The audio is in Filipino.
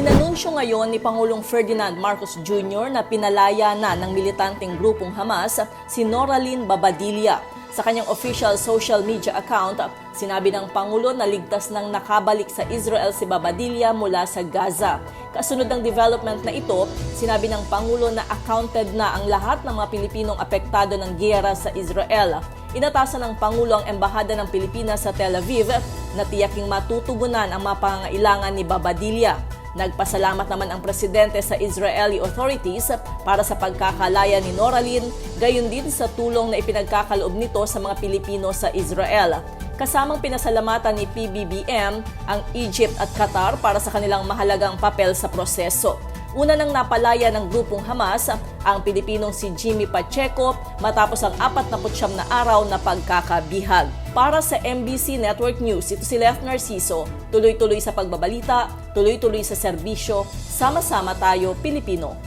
Inanunsyo ngayon ni Pangulong Ferdinand Marcos Jr. na pinalaya na ng militanteng grupong Hamas si Noraline Babadilla. Sa kanyang official social media account, sinabi ng Pangulo na ligtas nang nakabalik sa Israel si Babadilla mula sa Gaza. Kasunod ng development na ito, sinabi ng Pangulo na accounted na ang lahat ng mga Pilipinong apektado ng giyera sa Israel. Inatasan ng Pangulo ang Embahada ng Pilipinas sa Tel Aviv na tiyaking matutugunan ang mga pangangailangan ni Babadilla. Nagpasalamat naman ang presidente sa Israeli authorities para sa pagkakalaya ni Noraline, gayon din sa tulong na ipinagkakaloob nito sa mga Pilipino sa Israel. Kasamang pinasalamatan ni PBBM ang Egypt at Qatar para sa kanilang mahalagang papel sa proseso. Una nang napalaya ng grupong Hamas ang Pilipinong si Jimmy Pacheco matapos ang 49 na araw na pagkakabihag. Para sa MBC Network News, ito si Lef Narciso. Tuloy-tuloy sa pagbabalita, tuloy-tuloy sa serbisyo, sama-sama tayo Pilipino.